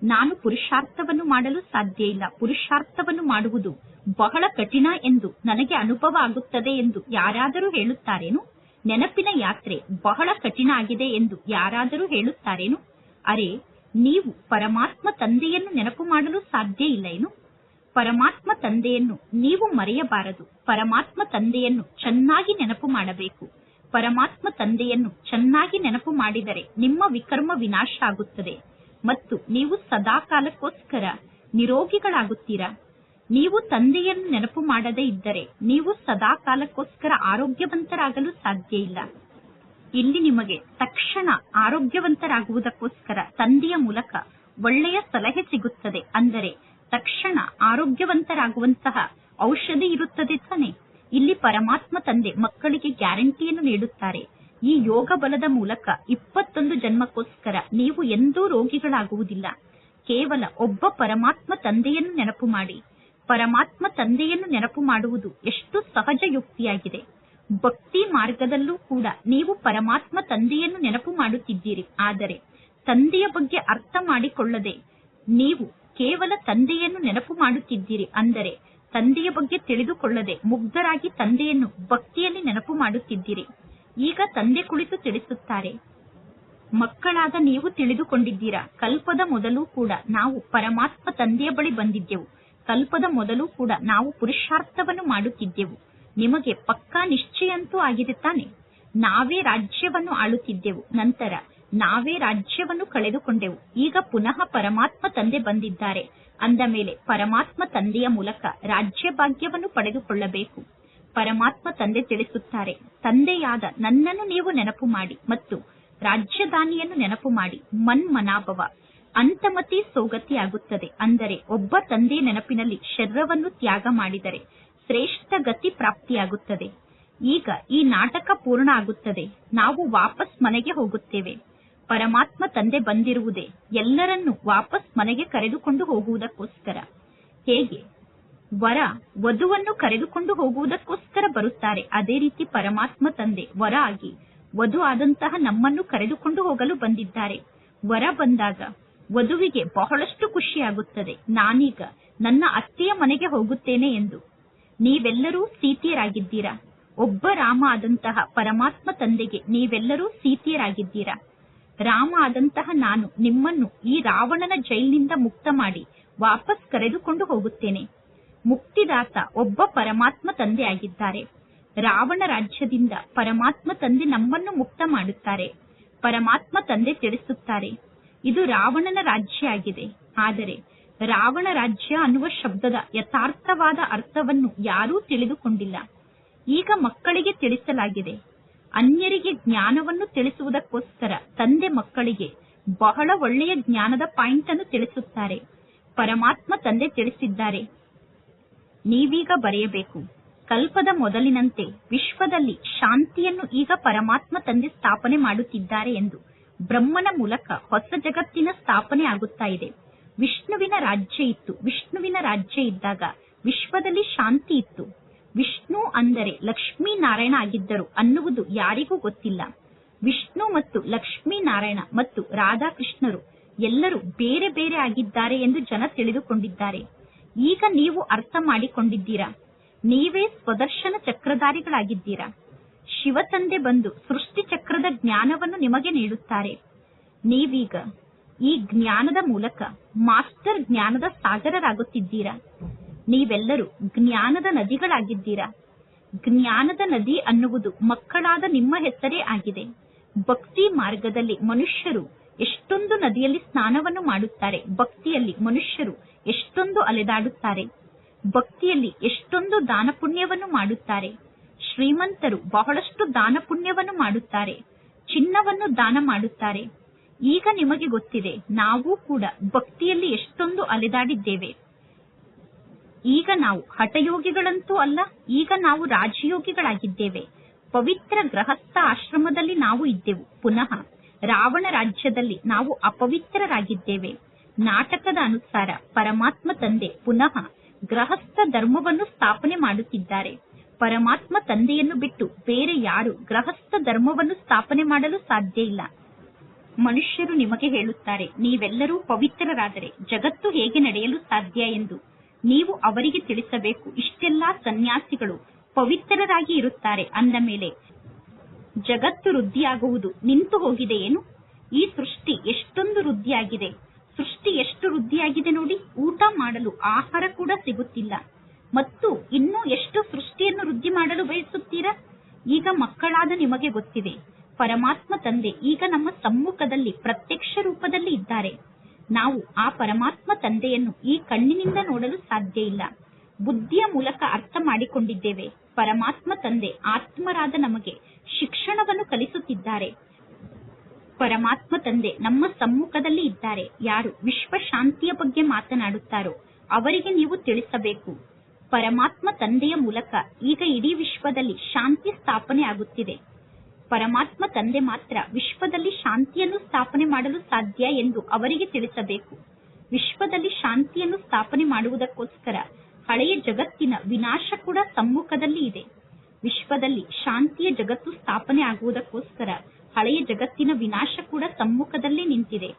ನಾನು ಪುರುಷಾರ್ಥವನ್ನು ಮಾಡಲು ಸಾಧ್ಯ ಇಲ್ಲ. ಪುರುಷಾರ್ಥವನ್ನು ಮಾಡುವುದು ಬಹಳ ಕಠಿಣ ಎಂದು ನನಗೆ ಅನುಭವ ಆಗುತ್ತದೆ ಎಂದು ಯಾರಾದರೂ ಹೇಳುತ್ತಾರೇನು? ನೆನಪಿನ ಯಾತ್ರೆ ಬಹಳ ಕಠಿಣ ಆಗಿದೆ ಎಂದು ಯಾರಾದರೂ ಹೇಳುತ್ತಾರೇನು? ಅರೆ, ನೀವು ಪರಮಾತ್ಮ ತಂದೆಯನ್ನು ನೆನಪು ಮಾಡಲು ಸಾಧ್ಯ ಇಲ್ಲ ಏನು ಪರಮಾತ್ಮ ತಂದೆಯನ್ನು ನೀವು ಮರೆಯಬಾರದು. ಪರಮಾತ್ಮ ತಂದೆಯನ್ನು ಚೆನ್ನಾಗಿ ನೆನಪು ಮಾಡಬೇಕು. ಪರಮಾತ್ಮ ತಂದೆಯನ್ನು ಚೆನ್ನಾಗಿ ನೆನಪು ಮಾಡಿದರೆ ನಿಮ್ಮ ವಿಕರ್ಮ ವಿನಾಶ ಆಗುತ್ತದೆ. ಮತ್ತು ನೀವು ಸದಾ ಕಾಲಕ್ಕೋಸ್ಕರ ನಿರೋಗಿಗಳಾಗುತ್ತೀರಾ? ನೀವು ತಂದೆಯನ್ನು ನೆನಪು ಮಾಡದೇ ಇದ್ದರೆ ನೀವು ಸದಾ ಕಾಲಕ್ಕೋಸ್ಕರ ಆರೋಗ್ಯವಂತರಾಗಲು ಸಾಧ್ಯ ಇಲ್ಲ. ಇಲ್ಲಿ ನಿಮಗೆ ತಕ್ಷಣ ಆರೋಗ್ಯವಂತರಾಗುವುದಕ್ಕೋಸ್ಕರ ತಂದೆಯ ಮೂಲಕ ಒಳ್ಳೆಯ ಸಲಹೆ ಸಿಗುತ್ತದೆ ಅಂದರೆ ತಕ್ಷಣ ಆರೋಗ್ಯವಂತರಾಗುವಂತಹ ಔಷಧಿ ಇರುತ್ತದೆ ತಾನೆ. ಇಲ್ಲಿ ಪರಮಾತ್ಮ ತಂದೆ ಮಕ್ಕಳಿಗೆ ಗ್ಯಾರಂಟಿಯನ್ನು ನೀಡುತ್ತಾರೆ. ಈ ಯೋಗ ಬಲದ ಮೂಲಕ ಇಪ್ಪತ್ತೊಂದು ಜನ್ಮಕ್ಕೋಸ್ಕರ ನೀವು ಎಂದೂ ರೋಗಿಗಳಾಗುವುದಿಲ್ಲ. ಕೇವಲ ಒಬ್ಬ ಪರಮಾತ್ಮ ತಂದೆಯನ್ನು ನೆನಪು ಮಾಡಿ. ಪರಮಾತ್ಮ ತಂದೆಯನ್ನು ನೆನಪು ಮಾಡುವುದು ಎಷ್ಟು ಸಹಜ ಯುಕ್ತಿಯಾಗಿದೆ. ಭಕ್ತಿ ಮಾರ್ಗದಲ್ಲೂ ಕೂಡ ನೀವು ಪರಮಾತ್ಮ ತಂದೆಯನ್ನು ನೆನಪು ಮಾಡುತ್ತಿದ್ದೀರಿ. ಆದರೆ ತಂದೆಯ ಬಗ್ಗೆ ಅರ್ಥ ಮಾಡಿಕೊಳ್ಳದೆ ನೀವು ಕೇವಲ ತಂದೆಯನ್ನು ನೆನಪು ಮಾಡುತ್ತಿದ್ದೀರಿ ಅಂದರೆ ತಂದೆಯ ಬಗ್ಗೆ ತಿಳಿದುಕೊಳ್ಳದೆ ಮುಗ್ಧರಾಗಿ ತಂದೆಯನ್ನು ಭಕ್ತಿಯಲ್ಲಿ ನೆನಪು ಮಾಡುತ್ತಿದ್ದೀರಿ. ಈಗ ತಂದೆ ಕುಳಿತು ತಿಳಿಸುತ್ತಾರೆ, ಮಕ್ಕಳಾದ ನೀವು ತಿಳಿದುಕೊಂಡಿದ್ದೀರಾ. ಕಲ್ಪದ ಮೊದಲು ಕೂಡ ನಾವು ಪರಮಾತ್ಮ ತಂದೆಯ ಬಳಿ ಬಂದಿದ್ದೆವು. ಕಲ್ಪದ ಮೊದಲು ಕೂಡ ನಾವು ಪುರುಷಾರ್ಥವನ್ನು ಮಾಡುತ್ತಿದ್ದೆವು. ನಿಮಗೆ ಪಕ್ಕಾ ನಿಶ್ಚಯಂತೂ ಆಗಿದೆ ತಾನೆ. ನಾವೇ ರಾಜ್ಯವನ್ನು ಆಳುತ್ತಿದ್ದೆವು. ನಂತರ ನಾವೇ ರಾಜ್ಯವನ್ನು ಕಳೆದುಕೊಂಡೆವು. ಈಗ ಪುನಃ ಪರಮಾತ್ಮ ತಂದೆ ಬಂದಿದ್ದಾರೆ. ಅಂದ ಮೇಲೆ ಪರಮಾತ್ಮ ತಂದೆಯ ಮೂಲಕ ರಾಜ್ಯ ಭಾಗ್ಯವನ್ನು ಪಡೆದುಕೊಳ್ಳಬೇಕು. ಪರಮಾತ್ಮ ತಂದೆ ತಿಳಿಸುತ್ತಾರೆ, ತಂದೆಯಾದ ನನ್ನನ್ನು ನೀವು ನೆನಪು ಮಾಡಿ ಮತ್ತು ರಾಜ್ಯದಾನಿಯನ್ನು ನೆನಪು ಮಾಡಿ. ಮನ್ಮನಾಭವ. ಅಂತಮತಿ ಸೋಗತಿ ಆಗುತ್ತದೆ ಅಂದರೆ ಒಬ್ಬ ತಂದೆ ನೆನಪಿನಲ್ಲಿ ಶರೀರವನ್ನು ತ್ಯಾಗ ಮಾಡಿದರೆ ಶ್ರೇಷ್ಠ ಗತಿ ಪ್ರಾಪ್ತಿಯಾಗುತ್ತದೆ. ಈಗ ಈ ನಾಟಕ ಪೂರ್ಣ ಆಗುತ್ತದೆ. ನಾವು ವಾಪಸ್ ಮನೆಗೆ ಹೋಗುತ್ತೇವೆ. ಪರಮಾತ್ಮ ತಂದೆ ಬಂದಿರುವುದೇ ಎಲ್ಲರನ್ನೂ ವಾಪಸ್ ಮನೆಗೆ ಕರೆದುಕೊಂಡು ಹೋಗುವುದಕ್ಕೋಸ್ಕರ. ಹೇಗೆ? ವರ ವಧುವನ್ನು ಕರೆದುಕೊಂಡು ಹೋಗುವುದಕ್ಕೋಸ್ಕರ ಬರುತ್ತಾರೆ. ಅದೇ ರೀತಿ ಪರಮಾತ್ಮ ತಂದೆ ವರ ಆಗಿ ವಧು ಆದಂತಹ ನಮ್ಮನ್ನು ಕರೆದುಕೊಂಡು ಹೋಗಲು ಬಂದಿದ್ದಾರೆ. ವರ ಬಂದಾಗ ವಧುವಿಗೆ ಬಹಳಷ್ಟು ಖುಷಿಯಾಗುತ್ತದೆ. ನಾನೀಗ ನನ್ನ ಅತ್ತೆಯ ಮನೆಗೆ ಹೋಗುತ್ತೇನೆ ಎಂದು. ನೀವೆಲ್ಲರೂ ಸೀತೆಯರಾಗಿದ್ದೀರಾ? ಒಬ್ಬ ರಾಮ ಆದಂತಹ ಪರಮಾತ್ಮ ತಂದೆಗೆ ನೀವೆಲ್ಲರೂ ಸೀತೆಯರಾಗಿದ್ದೀರಾ? ರಾಮ ಆದಂತಹ ನಾನು ನಿಮ್ಮನ್ನು ಈ ರಾವಣನ ಜೈಲಿನಿಂದ ಮುಕ್ತ ಮಾಡಿ ವಾಪಸ್ ಕರೆದುಕೊಂಡು ಹೋಗುತ್ತೇನೆ. ಮುಕ್ತಿದಾತ ಒಬ್ಬ ಪರಮಾತ್ಮ ತಂದೆ ಆಗಿದ್ದಾರೆ. ರಾವಣ ರಾಜ್ಯದಿಂದ ಪರಮಾತ್ಮ ತಂದೆ ನಮ್ಮನ್ನು ಮುಕ್ತ ಮಾಡುತ್ತಾರೆ. ಪರಮಾತ್ಮ ತಂದೆ ತಿಳಿಸುತ್ತಾರೆ. ಇದು ರಾವಣನ ರಾಜ್ಯ ಆಗಿದೆ ಆದರೆ ರಾವಣ ರಾಜ್ಯ ಅನ್ನುವ ಶಬ್ದದ ಯಥಾರ್ಥವಾದ ಅರ್ಥವನ್ನು ಯಾರೂ ತಿಳಿದುಕೊಂಡಿಲ್ಲ. ಈಗ ಮಕ್ಕಳಿಗೆ ತಿಳಿಸಲಾಗಿದೆ. ಅನ್ಯರಿಗೆ ಜ್ಞಾನವನ್ನು ತಿಳಿಸುವುದಕ್ಕೋಸ್ಕರ ತಂದೆ ಮಕ್ಕಳಿಗೆ ಬಹಳ ಒಳ್ಳೆಯ ಜ್ಞಾನದ ಪಾಯಿಂಟ್ ಅನ್ನು ತಿಳಿಸುತ್ತಾರೆ. ಪರಮಾತ್ಮ ತಂದೆ ತಿಳಿಸಿದ್ದಾರೆ. ನೀವೀಗ ಬರೆಯಬೇಕು. ಕಲ್ಪದ ಮೊದಲಿನಂತೆ ವಿಶ್ವದಲ್ಲಿ ಶಾಂತಿಯನ್ನು ಈಗ ಪರಮಾತ್ಮ ತಂದೆ ಸ್ಥಾಪನೆ ಮಾಡುತ್ತಿದ್ದಾರೆ ಎಂದು ಬ್ರಹ್ಮನ ಮೂಲಕ ಹೊಸ ಜಗತ್ತಿನ ಸ್ಥಾಪನೆ ಆಗುತ್ತಾ ಇದೆ. ವಿಷ್ಣುವಿನ ರಾಜ್ಯ ಇತ್ತು. ವಿಷ್ಣುವಿನ ರಾಜ್ಯ ಇದ್ದಾಗ ವಿಶ್ವದಲ್ಲಿ ಶಾಂತಿ ಇತ್ತು. ವಿಷ್ಣು ಅಂದರೆ ಲಕ್ಷ್ಮೀ ನಾರಾಯಣ ಆಗಿದ್ದರು ಅನ್ನುವುದು ಯಾರಿಗೂ ಗೊತ್ತಿಲ್ಲ. ವಿಷ್ಣು ಮತ್ತು ಲಕ್ಷ್ಮೀ ನಾರಾಯಣ ಮತ್ತು ರಾಧಾಕೃಷ್ಣರು ಎಲ್ಲರೂ ಬೇರೆ ಬೇರೆ ಆಗಿದ್ದಾರೆ ಎಂದು ಜನ ತಿಳಿದುಕೊಂಡಿದ್ದಾರೆ. ಈಗ ನೀವು ಅರ್ಥ ಮಾಡಿಕೊಂಡಿದ್ದೀರಾ? ನೀವೇ ಸ್ವದರ್ಶನ ಚಕ್ರಧಾರಿಗಳಾಗಿದ್ದೀರಾ? ಶಿವ ತಂದೆ ಬಂದು ಸೃಷ್ಟಿ ಚಕ್ರದ ಜ್ಞಾನವನ್ನು ನಿಮಗೆ ನೀಡುತ್ತಾರೆ. ನೀವೀಗ ಈ ಜ್ಞಾನದ ಮೂಲಕ ಮಾಸ್ಟರ್ ಜ್ಞಾನದ ಸಾಗರರಾಗುತ್ತಿದ್ದೀರಾ? ನೀವೆಲ್ಲರೂ ಜ್ಞಾನದ ನದಿಗಳಾಗಿದ್ದೀರಾ? ಜ್ಞಾನದ ನದಿ ಅನ್ನುವುದು ಮಕ್ಕಳಾದ ನಿಮ್ಮ ಹೆಸರೇ ಆಗಿದೆ. ಭಕ್ತಿ ಮಾರ್ಗದಲ್ಲಿ ಮನುಷ್ಯರು ಎಷ್ಟೊಂದು ನದಿಯಲ್ಲಿ ಸ್ನಾನವನ್ನು ಮಾಡುತ್ತಾರೆ. ಭಕ್ತಿಯಲ್ಲಿ ಮನುಷ್ಯರು ಎಷ್ಟೊಂದು ಅಲೆದಾಡುತ್ತಾರೆ. ಭಕ್ತಿಯಲ್ಲಿ ಎಷ್ಟೊಂದು ದಾನ ಪುಣ್ಯವನ್ನು ಮಾಡುತ್ತಾರೆ. ಶ್ರೀಮಂತರು ಬಹಳಷ್ಟು ದಾನ ಪುಣ್ಯವನ್ನು ಮಾಡುತ್ತಾರೆ, ಚಿನ್ನವನ್ನು ದಾನ ಮಾಡುತ್ತಾರೆ. ಈಗ ನಿಮಗೆ ಗೊತ್ತಿದೆ, ನಾವು ಕೂಡ ಭಕ್ತಿಯಲ್ಲಿ ಎಷ್ಟೊಂದು ಅಲೆದಾಡಿದ್ದೇವೆ. ಈಗ ನಾವು ಹಠಯೋಗಿಗಳಂತೂ ಅಲ್ಲ, ಈಗ ನಾವು ರಾಜಯೋಗಿಗಳಾಗಿದ್ದೇವೆ. ಪವಿತ್ರ ಗೃಹಸ್ಥ ಆಶ್ರಮದಲ್ಲಿ ನಾವು ಇದ್ದೆವು. ಪುನಃ ರಾವಣ ರಾಜ್ಯದಲ್ಲಿ ನಾವು ಅಪವಿತ್ರರಾಗಿದ್ದೇವೆ. ನಾಟಕದ ಅನುಸಾರ ಪರಮಾತ್ಮ ತಂದೆ ಪುನಃ ಗೃಹಸ್ಥ ಧರ್ಮವನ್ನು ಸ್ಥಾಪನೆ ಮಾಡುತ್ತಿದ್ದಾರೆ. ಪರಮಾತ್ಮ ತಂದೆಯನ್ನು ಬಿಟ್ಟು ಬೇರೆ ಯಾರು ಗೃಹಸ್ಥ ಧರ್ಮವನ್ನು ಸ್ಥಾಪನೆ ಮಾಡಲು ಸಾಧ್ಯ ಇಲ್ಲ. ಮನುಷ್ಯರು ನಿಮಗೆ ಹೇಳುತ್ತಾರೆ, ನೀವೆಲ್ಲರೂ ಪವಿತ್ರರಾದರೆ ಜಗತ್ತು ಹೇಗೆ ನಡೆಯಲು ಸಾಧ್ಯ ಎಂದು. ನೀವು ಅವರಿಗೆ ತಿಳಿಸಬೇಕು, ಇಷ್ಟೆಲ್ಲಾ ಸನ್ಯಾಸಿಗಳು ಪವಿತ್ರರಾಗಿ ಇರುತ್ತಾರೆ ಅಂದ ಮೇಲೆ, ಜಗತ್ತು ವೃದ್ಧಿಯಾಗುವುದು ನಿಂತು ಹೋಗಿದೆ ಏನು? ಈ ಸೃಷ್ಟಿ ಎಷ್ಟೊಂದು ವೃದ್ಧಿಯಾಗಿದೆ? ಸೃಷ್ಟಿ ಎಷ್ಟು ವೃದ್ಧಿಯಾಗಿದೆ ನೋಡಿ, ಊಟ ಮಾಡಲು ಆಹಾರ ಕೂಡ ಸಿಗುತ್ತಿಲ್ಲ. ಮತ್ತು ಇನ್ನೂ ಎಷ್ಟು ಸೃಷ್ಟಿಯನ್ನು ವೃದ್ಧಿ ಮಾಡಲು ಬಯಸುತ್ತೀರಾ ಈಗ ಮಕ್ಕಳಾದ ನಿಮಗೆ ಗೊತ್ತಿದೆ. ಪರಮಾತ್ಮ ತಂದೆ ಈಗ ನಮ್ಮ ಸಮ್ಮುಖದಲ್ಲಿ ಪ್ರತ್ಯಕ್ಷ ರೂಪದಲ್ಲಿ ಇದ್ದಾರೆ. ನಾವು ಆ ಪರಮಾತ್ಮ ತಂದೆಯನ್ನು ಈ ಕಣ್ಣಿನಿಂದ ನೋಡಲು ಸಾಧ್ಯ ಇಲ್ಲ. ಬುದ್ಧಿಯ ಮೂಲಕ ಅರ್ಥ ಮಾಡಿಕೊಂಡಿದ್ದೇವೆ. ಪರಮಾತ್ಮ ತಂದೆ ಆತ್ಮರಾದ ನಮಗೆ ಶಿಕ್ಷಣವನ್ನು ಕಲಿಸುತ್ತಿದ್ದಾರೆ. ಪರಮಾತ್ಮ ತಂದೆ ನಮ್ಮ ಸಮ್ಮುಖದಲ್ಲಿ ಇದ್ದಾರೆ. ಯಾರು ವಿಶ್ವ ಶಾಂತಿಯ ಬಗ್ಗೆ ಮಾತನಾಡುತ್ತಾರೋ ಅವರಿಗೆ ನೀವು ತಿಳಿಸಬೇಕು. ಪರಮಾತ್ಮ ತಂದೆಯ ಮೂಲಕ ಈಗ ಇಡೀ ವಿಶ್ವದಲ್ಲಿ ಶಾಂತಿ ಸ್ಥಾಪನೆ ಆಗುತ್ತಿದೆ. ಪರಮಾತ್ಮ ತಂದೆ ಮಾತ್ರ ವಿಶ್ವದಲ್ಲಿ ಶಾಂತಿಯನ್ನು ಸ್ಥಾಪನೆ ಮಾಡಲು ಸಾಧ್ಯ ಎಂದು ಅವರಿಗೆ ತಿಳಿಸಬೇಕು. ವಿಶ್ವದಲ್ಲಿ ಶಾಂತಿಯನ್ನು ಸ್ಥಾಪನೆ ಮಾಡುವುದಕ್ಕೋಸ್ಕರ ಹಳೆಯ ಜಗತ್ತಿನ ವಿನಾಶ ಕೂಡ ಸಮ್ಮುಖದಲ್ಲಿ ಇದೆ. ವಿಶ್ವದಲ್ಲಿ ಶಾಂತಿಯ ಜಗತ್ತು ಸ್ಥಾಪನೆ ಆಗುವುದಕ್ಕೋಸ್ಕರ ಹಳೆಯ ಜಗತ್ತಿನ ವಿನಾಶ ಕೂಡ ಸಮ್ಮುಖದಲ್ಲೇ ನಿಂತಿದೆ.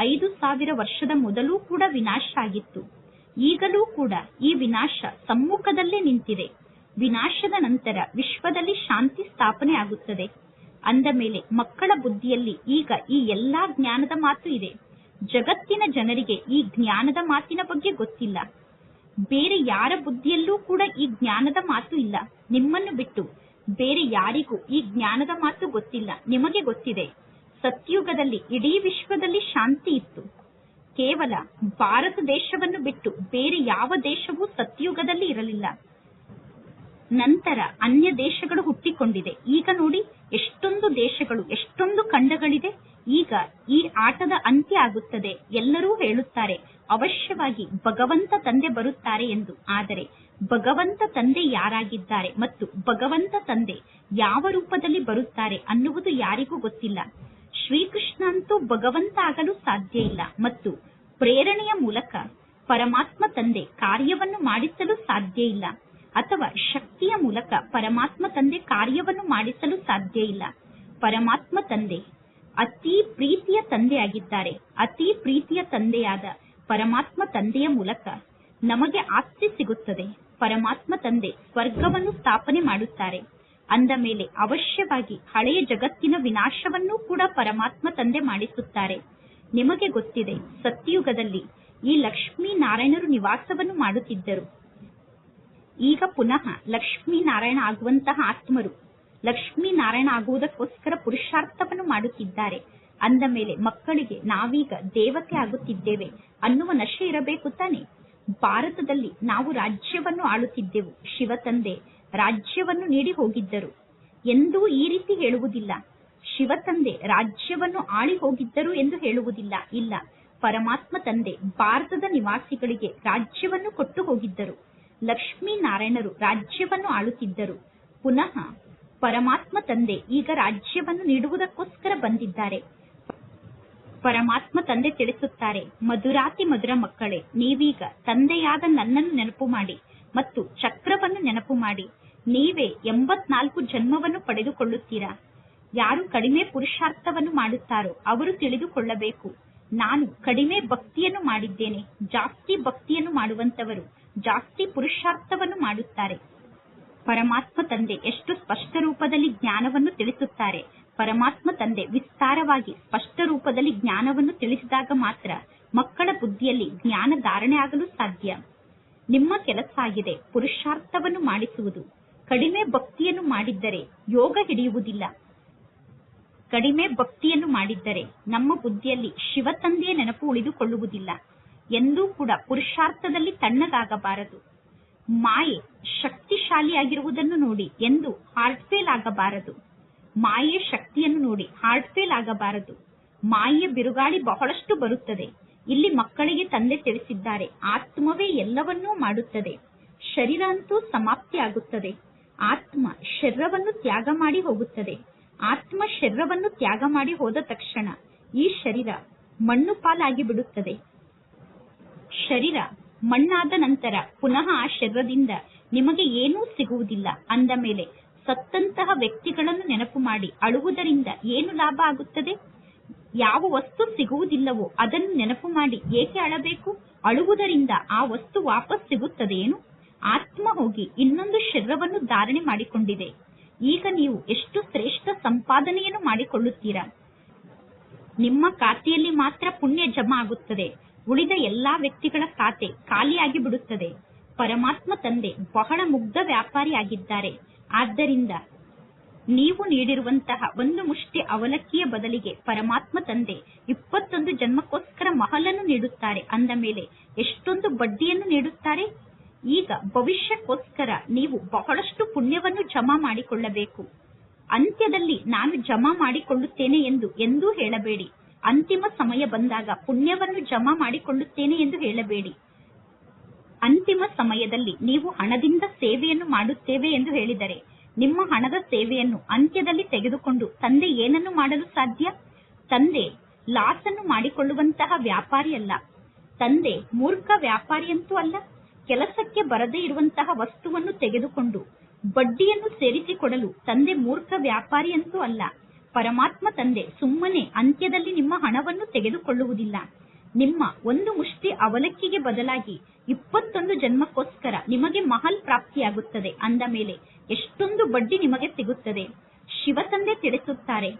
ಐದು ಸಾವಿರ ವರ್ಷದ ಮೊದಲೂ ಕೂಡ ವಿನಾಶ ಆಗಿತ್ತು. ಈಗಲೂ ಕೂಡ ಈ ವಿನಾಶ ಸಮ್ಮುಖದಲ್ಲೇ ನಿಂತಿದೆ. ವಿನಾಶದ ನಂತರ ವಿಶ್ವದಲ್ಲಿ ಶಾಂತಿ ಸ್ಥಾಪನೆ ಆಗುತ್ತದೆ. ಅಂದ ಮೇಲೆ ಮಕ್ಕಳ ಬುದ್ಧಿಯಲ್ಲಿ ಈಗ ಈ ಎಲ್ಲಾ ಜ್ಞಾನದ ಮಾತು ಇದೆ. ಜಗತ್ತಿನ ಜನರಿಗೆ ಈ ಜ್ಞಾನದ ಮಾತಿನ ಬಗ್ಗೆ ಗೊತ್ತಿಲ್ಲ. ಬೇರೆ ಯಾರ ಬುದ್ಧಿಯಲ್ಲೂ ಕೂಡ ಈ ಜ್ಞಾನದ ಮಾತು ಇಲ್ಲ. ನಿಮ್ಮನ್ನು ಬಿಟ್ಟು ಬೇರೆ ಯಾರಿಗೂ ಈ ಜ್ಞಾನದ ಮಾತು ಗೊತ್ತಿಲ್ಲ. ನಿಮಗೆ ಗೊತ್ತಿದೆ, ಸತ್ಯುಗದಲ್ಲಿ, ಇಡೀ ವಿಶ್ವದಲ್ಲಿ ಶಾಂತಿ ಇತ್ತು. ಕೇವಲ ಭಾರತ ದೇಶವನ್ನು ಬಿಟ್ಟು ಬೇರೆ ಯಾವ ದೇಶವೂ ಸತ್ಯುಗದಲ್ಲಿ ಇರಲಿಲ್ಲ. ನಂತರ ಅನ್ಯ ದೇಶಗಳು ಹುಟ್ಟಿಕೊಂಡಿದೆ. ಈಗ ನೋಡಿ, ಎಷ್ಟೊಂದು ದೇಶಗಳು, ಎಷ್ಟೊಂದು ಖಂಡಗಳಿದೆ. ಈಗ ಈ ಆಟದ ಅಂತ್ಯ ಆಗುತ್ತದೆ. ಎಲ್ಲರೂ ಹೇಳುತ್ತಾರೆ, ಅವಶ್ಯವಾಗಿ ಭಗವಂತ ತಂದೆ ಬರುತ್ತಾರೆ ಎಂದು. ಆದರೆ ಭಗವಂತ ತಂದೆ ಯಾರಾಗಿದ್ದಾರೆ ಮತ್ತು ಭಗವಂತ ತಂದೆ ಯಾವ ರೂಪದಲ್ಲಿ ಬರುತ್ತಾರೆ ಅನ್ನುವುದು ಯಾರಿಗೂ ಗೊತ್ತಿಲ್ಲ. ಶ್ರೀಕೃಷ್ಣ ಅಂತೂ ಭಗವಂತ ಆಗಲು ಸಾಧ್ಯ ಇಲ್ಲ ಮತ್ತು ಪ್ರೇರಣೆಯ ಮೂಲಕ ಪರಮಾತ್ಮ ತಂದೆ ಕಾರ್ಯವನ್ನು ಮಾಡಿಸಲು ಸಾಧ್ಯ ಇಲ್ಲ. ಅಥವಾ ಶಕ್ತಿಯ ಮೂಲಕ ಪರಮಾತ್ಮ ತಂದೆ ಕಾರ್ಯವನ್ನು ಮಾಡಿಸಲು ಸಾಧ್ಯ ಇಲ್ಲ. ಪರಮಾತ್ಮ ತಂದೆ, ಅತಿ ಪ್ರೀತಿಯ ತಂದೆಯಾಗಿದ್ದಾರೆ. ಅತಿ ಪ್ರೀತಿಯ ತಂದೆಯಾದ ಪರಮಾತ್ಮ ತಂದೆಯ ಮೂಲಕ ನಮಗೆ ಆಸ್ತಿ ಸಿಗುತ್ತದೆ. ಪರಮಾತ್ಮ ತಂದೆ ಸ್ವರ್ಗವನ್ನು ಸ್ಥಾಪನೆ ಮಾಡುತ್ತಾರೆ. ಅಂದ ಮೇಲೆ ಅವಶ್ಯವಾಗಿ ಹಳೆಯ ಜಗತ್ತಿನ ವಿನಾಶವನ್ನೂ ಕೂಡ ಪರಮಾತ್ಮ ತಂದೆ ಮಾಡಿಸುತ್ತಾರೆ. ನಿಮಗೆ ಗೊತ್ತಿದೆ ಸತ್ಯಯುಗದಲ್ಲಿ ಈ ಲಕ್ಷ್ಮೀ ನಾರಾಯಣರು ನಿವಾಸವನ್ನು ಮಾಡುತ್ತಿದ್ದರು. ಈಗ ಪುನಃ ಲಕ್ಷ್ಮೀ ನಾರಾಯಣ ಆಗುವಂತಹ ಆತ್ಮರು. ಲಕ್ಷ್ಮೀ ನಾರಾಯಣ ಆಗುವುದಕ್ಕೋಸ್ಕರ ಪುರುಷಾರ್ಥವನ್ನು ಮಾಡುತ್ತಿದ್ದಾರೆ. ಅಂದ ಮೇಲೆ ಮಕ್ಕಳಿಗೆ ನಾವೀಗ ದೇವತೆ ಆಗುತ್ತಿದ್ದೇವೆ. ಅನ್ನುವ ನಶೆ ಇರಬೇಕು ತಾನೆ? ಭಾರತದಲ್ಲಿ ನಾವು ರಾಜ್ಯವನ್ನು ಆಳುತ್ತಿದ್ದೆವು. ಶಿವತಂದೆ ರಾಜ್ಯವನ್ನು ನೀಡಿ ಹೋಗಿದ್ದರು. ಎಂದೂ ಈ ರೀತಿ ಹೇಳುವುದಿಲ್ಲ. ಶಿವತಂದೆ ರಾಜ್ಯವನ್ನು ಆಳಿ ಹೋಗಿದ್ದರು ಎಂದು ಹೇಳುವುದಿಲ್ಲ. ಇಲ್ಲ. ಪರಮಾತ್ಮ ತಂದೆ ಭಾರತದ ನಿವಾಸಿಗಳಿಗೆ ರಾಜ್ಯವನ್ನು ಕೊಟ್ಟು ಹೋಗಿದ್ದರು. ಲಕ್ಷ್ಮೀ ನಾರಾಯಣರು ರಾಜ್ಯವನ್ನು ಆಳುತ್ತಿದ್ದರು. ಪುನಃ ಪರಮಾತ್ಮ ತಂದೆ ಈಗ ರಾಜ್ಯವನ್ನು ನೀಡುವುದಕ್ಕೋಸ್ಕರ ಬಂದಿದ್ದಾರೆ. ಪರಮಾತ್ಮ ತಂದೆ ತಿಳಿಸುತ್ತಾರೆ, ಮಧುರಾತಿ ಮಧುರ ಮಕ್ಕಳೇ, ನೀವೀಗ ತಂದೆಯಾದ ನನ್ನನ್ನು ನೆನಪು ಮಾಡಿ ಮತ್ತು ಚಕ್ರವನ್ನು ನೆನಪು ಮಾಡಿ. ನೀವೇ ಎಂಬತ್ನಾಲ್ಕು ಜನ್ಮವನ್ನು ಪಡೆದುಕೊಳ್ಳುತ್ತೀರಾ? ಯಾರು ಕಡಿಮೆ ಪುರುಷಾರ್ಥವನ್ನು ಮಾಡುತ್ತಾರೋ ಅವರು ತಿಳಿದುಕೊಳ್ಳಬೇಕು. ನಾನು ಕಡಿಮೆ ಭಕ್ತಿಯನ್ನು ಮಾಡಿದ್ದೇನೆ, ಜಾಸ್ತಿ ಭಕ್ತಿಯನ್ನು ಮಾಡುವಂತವರು ಜಾಸ್ತಿ ಪುರುಷಾರ್ಥವನ್ನು ಮಾಡುತ್ತಾರೆ. ಪರಮಾತ್ಮ ತಂದೆ ಎಷ್ಟು ಸ್ಪಷ್ಟ ರೂಪದಲ್ಲಿ ಜ್ಞಾನವನ್ನು ತಿಳಿಸುತ್ತಾರೆ. ಪರಮಾತ್ಮ ತಂದೆ ವಿಸ್ತಾರವಾಗಿ ಸ್ಪಷ್ಟ ರೂಪದಲ್ಲಿ ಜ್ಞಾನವನ್ನು ತಿಳಿಸಿದಾಗ ಮಾತ್ರ ಮಕ್ಕಳ ಬುದ್ಧಿಯಲ್ಲಿ ಜ್ಞಾನ ಧಾರಣೆ ಆಗಲು ಸಾಧ್ಯ. ನಿಮ್ಮ ಕೆಲಸ ಆಗಿದೆ ಪುರುಷಾರ್ಥವನ್ನು ಮಾಡಿಸುವುದು. ಕಡಿಮೆ ಭಕ್ತಿಯನ್ನು ಮಾಡಿದ್ದರೆ ಯೋಗ ಹಿಡಿಯುವುದಿಲ್ಲ. ಕಡಿಮೆ ಭಕ್ತಿಯನ್ನು ಮಾಡಿದ್ದರೆ ನಮ್ಮ ಬುದ್ಧಿಯಲ್ಲಿ ಶಿವ ತಂದೆಯ ನೆನಪು ಉಳಿದುಕೊಳ್ಳುವುದಿಲ್ಲ. ಎಂದೂ ಕೂಡ ಪುರುಷಾರ್ಥದಲ್ಲಿ ತಣ್ಣಗಾಗಬಾರದು. ಮಾಯೆ ಶಕ್ತಿಶಾಲಿಯಾಗಿರುವುದನ್ನು ನೋಡಿ ಎಂದು ಹಾರ್ಟ್ ಫೇಲ್ ಆಗಬಾರದು. ಮಾಯೆಯ ಶಕ್ತಿಯನ್ನು ನೋಡಿ ಹಾರ್ಟ್ ಫೇಲ್ ಆಗಬಾರದು. ಮಾಯೆಯ ಬಿರುಗಾಳಿ ಬಹಳಷ್ಟು ಬರುತ್ತದೆ. ಇಲ್ಲಿ ಮಕ್ಕಳಿಗೆ ತಂದೆ ತಿಳಿಸಿದ್ದಾರೆ, ಆತ್ಮವೇ ಎಲ್ಲವನ್ನೂ ಮಾಡುತ್ತದೆ. ಶರೀರ ಅಂತೂ ಸಮಾಪ್ತಿಯಾಗುತ್ತದೆ. ಆತ್ಮ ಶರೀರವನ್ನು ತ್ಯಾಗ ಮಾಡಿ ಹೋಗುತ್ತದೆ. ಆತ್ಮ ಶರೀರವನ್ನು ತ್ಯಾಗ ಮಾಡಿ ಹೋದ ತಕ್ಷಣ ಈ ಶರೀರ ಮಣ್ಣು ಪಾಲಾಗಿ ಬಿಡುತ್ತದೆ ಶರೀರ ಮಣ್ಣಾದ ನಂತರ ಪುನಃ ಆ ಶರೀರದಿಂದ ನಿಮಗೆ ಏನೂ ಸಿಗುವುದಿಲ್ಲ. ಅಂದ ಮೇಲೆ ಸತ್ತಂತಹ ವ್ಯಕ್ತಿಗಳನ್ನು ನೆನಪು ಮಾಡಿ, ಅಳುವುದರಿಂದ ಏನು ಲಾಭ ಆಗುತ್ತದೆ? ಯಾವ ವಸ್ತು ಸಿಗುವುದಿಲ್ಲವೋ ಅದನ್ನು ನೆನಪು ಮಾಡಿ ಏಕೆ ಅಳಬೇಕು? ಅಳುವುದರಿಂದ ಆ ವಸ್ತು ವಾಪಸ್ ಸಿಗುತ್ತದೆಯೇನು? ಆತ್ಮ ಹೋಗಿ ಇನ್ನೊಂದು ಶರೀರವನ್ನು ಧಾರಣೆ ಮಾಡಿಕೊಂಡಿದೆ. ಈಗ ನೀವು ಎಷ್ಟು ಶ್ರೇಷ್ಠ ಸಂಪಾದನೆಯನ್ನು ಮಾಡಿಕೊಳ್ಳುತ್ತೀರಾ? ನಿಮ್ಮ ಖಾತೆಯಲ್ಲಿ ಮಾತ್ರ ಪುಣ್ಯ ಜಮಾ ಆಗುತ್ತದೆ. ಉಳಿದ ಎಲ್ಲಾ ವ್ಯಕ್ತಿಗಳ ಖಾತೆ ಖಾಲಿಯಾಗಿ ಬಿಡುತ್ತದೆ. ಪರಮಾತ್ಮ ತಂದೆ ಬಹಳ ಮುಗ್ಧ ವ್ಯಾಪಾರಿ ಆಗಿದ್ದಾರೆ ಆದ್ದರಿಂದ ನೀವು ನೀಡಿರುವಂತಹ ಒಂದು ಮುಷ್ಟಿ ಅವಲಕ್ಕಿಯ ಬದಲಿಗೆ ಪರಮಾತ್ಮ ತಂದೆ ಇಪ್ಪತ್ತೊಂದು ಜನ್ಮಕ್ಕೋಸ್ಕರ ಮಹಲನ್ನು ನೀಡುತ್ತಾರೆ. ಅಂದ ಮೇಲೆ ಎಷ್ಟೊಂದು ಬಡ್ಡಿಯನ್ನು ನೀಡುತ್ತಾರೆ? ಈಗ ಭವಿಷ್ಯಕ್ಕೋಸ್ಕರ ನೀವು ಬಹಳಷ್ಟು ಪುಣ್ಯವನ್ನು ಜಮಾ ಮಾಡಿಕೊಳ್ಳಬೇಕು. ಅಂತ್ಯದಲ್ಲಿ ನಾನು ಜಮಾ ಮಾಡಿಕೊಳ್ಳುತ್ತೇನೆ ಎಂದು ಎಂದೂ ಹೇಳಬೇಡಿ. ಅಂತಿಮ ಸಮಯ ಬಂದಾಗ ಪುಣ್ಯವನ್ನು ಜಮಾ ಮಾಡಿಕೊಳ್ಳುತ್ತೇನೆ ಎಂದು ಹೇಳಬೇಡಿ. ಅಂತಿಮ ಸಮಯದಲ್ಲಿ ನೀವು ಹಣದಿಂದ ಸೇವೆಯನ್ನು ಮಾಡುತ್ತೇವೆ ಎಂದು ಹೇಳಿದರೆ, ನಿಮ್ಮ ಹಣದ ಸೇವೆಯನ್ನು ಅಂತ್ಯದಲ್ಲಿ ತೆಗೆದುಕೊಂಡು ತಂದೆ ಏನನ್ನು ಮಾಡಲು ಸಾಧ್ಯ? ತಂದೆ ಲಾಸ್ ಅನ್ನು ಮಾಡಿಕೊಳ್ಳುವಂತಹ ವ್ಯಾಪಾರಿಯಲ್ಲ ತಂದೆ ಮೂರ್ಖ ವ್ಯಾಪಾರಿಯಂತೂ ಅಲ್ಲ. ಕೆಲಸಕ್ಕೆ ಬರದೇ ಇರುವಂತಹ ವಸ್ತುವನ್ನು ತೆಗೆದುಕೊಂಡು ಬಡ್ಡಿಯನ್ನು ಸೇರಿಸಿಕೊಡಲು ತಂದೆ ಮೂರ್ಖ ವ್ಯಾಪಾರಿಯಂತೂ ಅಲ್ಲ. ಪರಮಾತ್ಮ ತಂದೆ ಸುಮ್ಮನೆ ಅಂತ್ಯದಲ್ಲಿ ನಿಮ್ಮ ಹಣವನ್ನು ತೆಗೆದುಕೊಳ್ಳುವುದಿಲ್ಲ. ನಿಮ್ಮ ಒಂದು ಮುಷ್ಟಿ ಅವಲಕ್ಕಿಗೆ ಬದಲಾಗಿ ಇಪ್ಪತ್ತೊಂದು ಜನ್ಮಕ್ಕೋಸ್ಕರ ನಿಮಗೆ ಮಹಲ್ ಪ್ರಾಪ್ತಿಯಾಗುತ್ತದೆ ಅಂದ ಮೇಲೆ ಎಷ್ಟೊಂದು ಬಡ್ಡಿ ನಿಮಗೆ ಸಿಗುತ್ತದೆ. ಶಿವ ತಂದೆ ತಿಳಿಸುತ್ತಾರೆ,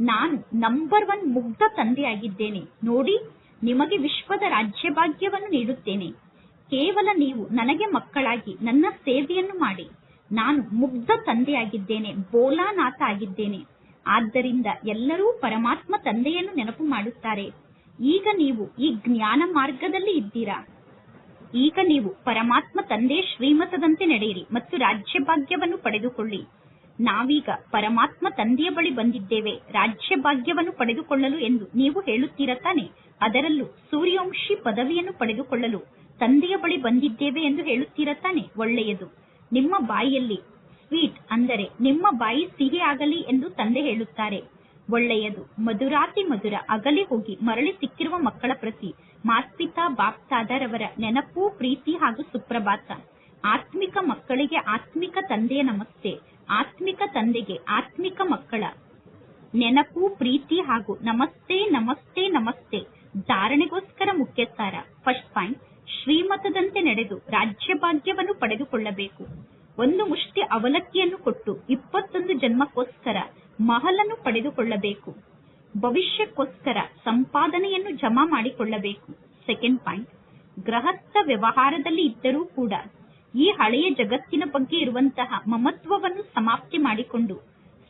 ನಾನು ನಂಬರ್ ಒನ್ ಮುಗ್ಧ ತಂದೆಯಾಗಿದ್ದೇನೆ. ನೋಡಿ, ನಿಮಗೆ ವಿಶ್ವದ ರಾಜ್ಯಭಾಗ್ಯವನ್ನು ನೀಡುತ್ತೇನೆ. ಕೇವಲ ನೀವು ನನಗೆ ಮಕ್ಕಳಾಗಿ ನನ್ನ ಸೇವೆಯನ್ನು ಮಾಡಿ. ನಾನು ಮುಗ್ಧ ತಂದೆಯಾಗಿದ್ದೇನೆ, ಬೋಲಾನಾಥ ಆಗಿದ್ದೇನೆ. ಆದ್ದರಿಂದ ಎಲ್ಲರೂ ಪರಮಾತ್ಮ ತಂದೆಯನ್ನು ನೆನಪು ಮಾಡುತ್ತಾರೆ. ಈಗ ನೀವು ಈ ಜ್ಞಾನ ಮಾರ್ಗದಲ್ಲಿ ಇದ್ದೀರಾ? ಈಗ ನೀವು ಪರಮಾತ್ಮ ತಂದೆ ಶ್ರೀಮತದಂತೆ ನಡೆಯಿರಿ ಮತ್ತು ರಾಜ್ಯ ಭಾಗ್ಯವನ್ನು ಪಡೆದುಕೊಳ್ಳಿ. ನಾವೀಗ ಪರಮಾತ್ಮ ತಂದೆಯ ಬಳಿ ಬಂದಿದ್ದೇವೆ. ರಾಜ್ಯ ಭಾಗ್ಯವನ್ನು ಪಡೆದುಕೊಳ್ಳಲು ಎಂದು ನೀವು ಹೇಳುತ್ತೀರ ತಾನೆ? ಅದರಲ್ಲೂ ಸೂರ್ಯವಂಶಿ ಪದವಿಯನ್ನು ಪಡೆದುಕೊಳ್ಳಲು ತಂದೆಯ ಬಳಿ ಬಂದಿದ್ದೇವೆ ಎಂದು ಹೇಳುತ್ತೀರ ತಾನೆ? ಒಳ್ಳೆಯದು. ನಿಮ್ಮ ಬಾಯಿಯಲ್ಲಿ ಸ್ವೀಟ್ ಅಂದರೆ ನಿಮ್ಮ ಬಾಯಿ ಆಗಲಿ ಎಂದು ತಂದೆ ಹೇಳುತ್ತಾರೆ. ಒಳ್ಳೆಯದು. ಮಧುರಾತಿ ಮಧುರ ಅಗಲಿ ಹೋಗಿ ಮರಳಿ ಸಿಕ್ಕಿರುವ ಮಕ್ಕಳ ಪ್ರತಿ ಮಾಸ್ಪಿತಾ ಬಾಪ್ತಾದರವರ ನೆನಪು, ಪ್ರೀತಿ ಹಾಗೂ ಸುಪ್ರಭಾತ. ಆತ್ಮಿಕ ಮಕ್ಕಳಿಗೆ ಆತ್ಮಿಕ ತಂದೆಯ ನಮಸ್ತೆ, ಆತ್ಮಿಕ ತಂದೆಗೆ ಆತ್ಮಿಕ ಮಕ್ಕಳ ನೆನಪು, ಪ್ರೀತಿ ಹಾಗೂ ನಮಸ್ತೆ ನಮಸ್ತೆ ನಮಸ್ತೆ ಧಾರಣೆಗೋಸ್ಕರ ಮುಖ್ಯ ಸಾರ ಫಸ್ಟ್ ಪಾಯಿಂಟ್, ಶ್ರೀಮತದಂತೆ ನಡೆದು ರಾಜ್ಯ ಭಾಗ್ಯವನ್ನು ಪಡೆದುಕೊಳ್ಳಬೇಕು. ಒಂದು ಮುಷ್ಟಿ ಅವಲಕ್ಕಿಯನ್ನು ಕೊಟ್ಟು ಇಪ್ಪತ್ತೊಂದು ಜನ್ಮಕ್ಕೋಸ್ಕರ ಮಹಲನ್ನು ಪಡೆದುಕೊಳ್ಳಬೇಕು. ಭವಿಷ್ಯಕ್ಕೋಸ್ಕರ ಸಂಪಾದನೆಯನ್ನು ಜಮಾ ಮಾಡಿಕೊಳ್ಳಬೇಕು. ಸೆಕೆಂಡ್ ಪಾಯಿಂಟ್ ಗೃಹಸ್ಥ ವ್ಯವಹಾರದಲ್ಲಿ ಇದ್ದರೂ ಕೂಡ ಈ ಹಳೆಯ ಜಗತ್ತಿನ ಬಗ್ಗೆ ಇರುವಂತಹ ಮಮತ್ವವನ್ನು ಸಮಾಪ್ತಿ ಮಾಡಿಕೊಂಡು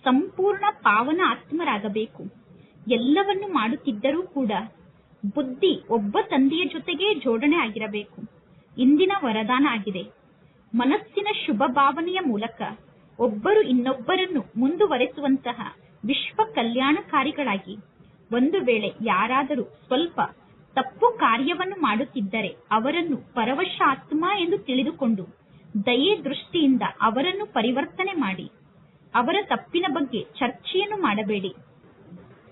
ಸಂಪೂರ್ಣ ಪಾವನ ಆತ್ಮರಾಗಬೇಕು. ಎಲ್ಲವನ್ನು ಮಾಡುತ್ತಿದ್ದರೂ ಕೂಡ ಬುದ್ಧಿ ಒಬ್ಬ ತಂದೆಯ ಜೊತೆಗೆ ಜೋಡಣೆ ಆಗಿರಬೇಕು. ಇಂದಿನ ವರದಾನ ಆಗಿದೆ. ಮನಸ್ಸಿನ ಶುಭ ಭಾವನೆಯ ಮೂಲಕ ಒಬ್ಬರು ಇನ್ನೊಬ್ಬರನ್ನು ಮುಂದುವರೆಸುವಂತಹ ವಿಶ್ವ ಕಲ್ಯಾಣಕಾರಿಗಳಾಗಿ ಒಂದು ವೇಳೆ ಯಾರಾದರೂ ಸ್ವಲ್ಪ ತಪ್ಪು ಕಾರ್ಯವನ್ನು ಮಾಡುತ್ತಿದ್ದರೆ ಅವರನ್ನು ಪರವಶ ಆತ್ಮ ಎಂದು ತಿಳಿದುಕೊಂಡು ದಯೆ ದೃಷ್ಟಿಯಿಂದ ಅವರನ್ನು ಪರಿವರ್ತನೆ ಮಾಡಿ, ಅವರ ತಪ್ಪಿನ ಬಗ್ಗೆ ಚರ್ಚೆಯನ್ನು ಮಾಡಬೇಡಿ.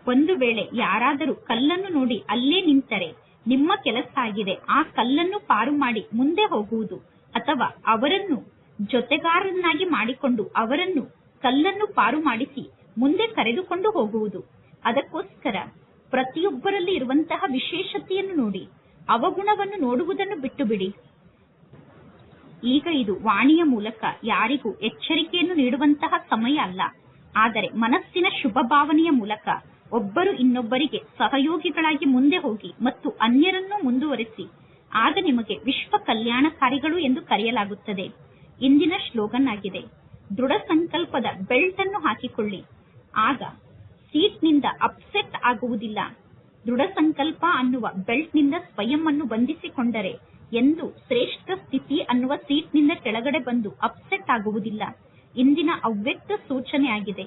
ಒಂದು ವೇಳೆ ಯಾರಾದರೂ ಕಲ್ಲನ್ನು ನೋಡಿ ಅಲ್ಲೇ ನಿಂತರೆ ನಿಮ್ಮ ಕೆಲಸ ಆಗಿದೆ, ಆ ಕಲ್ಲನ್ನು ಪಾರು ಮಾಡಿ ಮುಂದೆ ಹೋಗುವುದು ಅಥವಾ ಅವರನ್ನು ಜೊತೆಗಾರರನ್ನಾಗಿ ಮಾಡಿಕೊಂಡು ಅವರನ್ನು ಕಲ್ಲನ್ನು ಪಾರು ಮಾಡಿಸಿ ಮುಂದೆ ಕರೆದುಕೊಂಡು ಹೋಗುವುದು. ಅದಕ್ಕೋಸ್ಕರ ಪ್ರತಿಯೊಬ್ಬರಲ್ಲಿ ಇರುವಂತಹ ವಿಶೇಷತೆಯನ್ನು ನೋಡಿ, ಅವಗುಣವನ್ನು ನೋಡುವುದನ್ನು ಬಿಟ್ಟು ಬಿಡಿ ಈಗ ಇದು ವಾಣಿಯ ಮೂಲಕ ಯಾರಿಗೂ ಎಚ್ಚರಿಕೆಯನ್ನು ನೀಡುವಂತಹ ಸಮಯ ಅಲ್ಲ. ಆದರೆ ಮನಸ್ಸಿನ ಶುಭ ಭಾವನೆಯ ಮೂಲಕ ಒಬ್ಬರು ಇನ್ನೊಬ್ಬರಿಗೆ ಸಹಯೋಗಿಗಳಾಗಿ ಮುಂದೆ ಹೋಗಿ ಮತ್ತು ಅನ್ಯರನ್ನು ಮುಂದುವರೆಸಿ ಆಗ ನಿಮಗೆ ವಿಶ್ವ ಕಲ್ಯಾಣಕಾರಿಗಳು ಎಂದು ಕರೆಯಲಾಗುತ್ತದೆ. ಇಂದಿನ ಶ್ಲೋಗನ್ ಆಗಿದೆ. ದೃಢ ಸಂಕಲ್ಪದ ಬೆಲ್ಟ್ ಅನ್ನು ಹಾಕಿಕೊಳ್ಳಿ. ಆಗ ಸೀಟ್ನಿಂದ ಅಪ್ಸೆಟ್ ಆಗುವುದಿಲ್ಲ. ದೃಢ ಸಂಕಲ್ಪ ಅನ್ನುವ ಬೆಲ್ಟ್ನಿಂದ ಸ್ವಯಂ ಅನ್ನು ಬಂಧಿಸಿಕೊಂಡರೆ ಎಂದು ಶ್ರೇಷ್ಠ ಸ್ಥಿತಿ ಅನ್ನುವ ಸೀಟ್ನಿಂದ ಕೆಳಗಡೆ ಬಂದು ಅಪ್ಸೆಟ್ ಆಗುವುದಿಲ್ಲ. ಇಂದಿನ ಅವ್ಯಕ್ತ ಸೂಚನೆ ಆಗಿದೆ.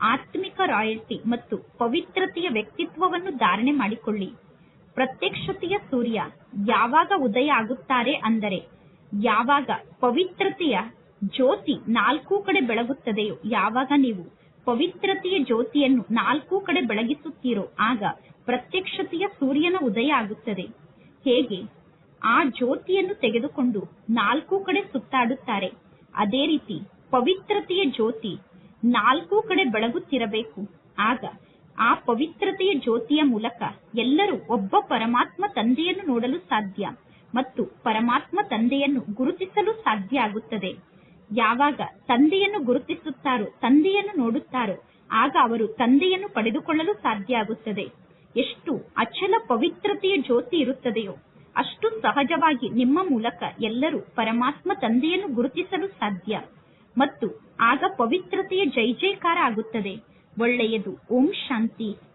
ಆತ್ಮಿಕ ರಾಯಲ್ಟಿ ಮತ್ತು ಪವಿತ್ರತೆಯ ವ್ಯಕ್ತಿತ್ವವನ್ನು ಧಾರಣೆ ಮಾಡಿಕೊಳ್ಳಿ. ಪ್ರತ್ಯಕ್ಷತೆಯ ಸೂರ್ಯ ಯಾವಾಗ ಉದಯ ಆಗುತ್ತಾರೆ ಅಂದರೆ ಯಾವಾಗ ಪವಿತ್ರತೆಯ ಜ್ಯೋತಿ ನಾಲ್ಕು ಕಡೆ ಬೆಳಗುತ್ತದೆಯೋ, ಯಾವಾಗ ನೀವು ಪವಿತ್ರತೆಯ ಜ್ಯೋತಿಯನ್ನು ನಾಲ್ಕು ಕಡೆ ಬೆಳಗಿಸುತ್ತೀರೋ, ಆಗ ಪ್ರತ್ಯಕ್ಷತೆಯ ಸೂರ್ಯನ ಉದಯ ಆಗುತ್ತದೆ. ಹೇಗೆ? ಆ ಜ್ಯೋತಿಯನ್ನು ತೆಗೆದುಕೊಂಡು ನಾಲ್ಕು ಕಡೆ ಸುತ್ತಾಡುತ್ತಾರೆ. ಅದೇ ರೀತಿ ಪವಿತ್ರತೆಯ ಜ್ಯೋತಿ ನಾಲ್ಕು ಕಡೆ ಬೆಳಗುತ್ತಿರಬೇಕು. ಆಗ ಆ ಪವಿತ್ರತೆಯ ಜ್ಯೋತಿಯ ಮೂಲಕ ಎಲ್ಲರೂ ಒಬ್ಬ ಪರಮಾತ್ಮ ತಂದೆಯನ್ನು ನೋಡಲು ಸಾಧ್ಯ ಮತ್ತು ಪರಮಾತ್ಮ ತಂದೆಯನ್ನು ಗುರುತಿಸಲು ಸಾಧ್ಯ ಆಗುತ್ತದೆ. ಯಾವಾಗ ತಂದೆಯನ್ನು ಗುರುತಿಸುತ್ತಾರೋ, ತಂದೆಯನ್ನು ನೋಡುತ್ತಾರೋ, ಆಗ ಅವರು ತಂದೆಯನ್ನು ಪಡೆದುಕೊಳ್ಳಲು ಸಾಧ್ಯ ಆಗುತ್ತದೆ. ಎಷ್ಟು ಅಚಲ ಪವಿತ್ರತೆಯ ಜ್ಯೋತಿ ಇರುತ್ತದೆಯೋ, ಅಷ್ಟು ಸಹಜವಾಗಿ ನಿಮ್ಮ ಮೂಲಕ ಎಲ್ಲರೂ ಪರಮಾತ್ಮ ತಂದೆಯನ್ನು ಗುರುತಿಸಲು ಸಾಧ್ಯ. ಮತ್ತು ಆಗ ಪವಿತ್ರತೆಯ ಜೈ ಜೈಕಾರ ಆಗುತ್ತದೆ. ಒಳ್ಳೆಯದು. ಓಂ ಶಾಂತಿ.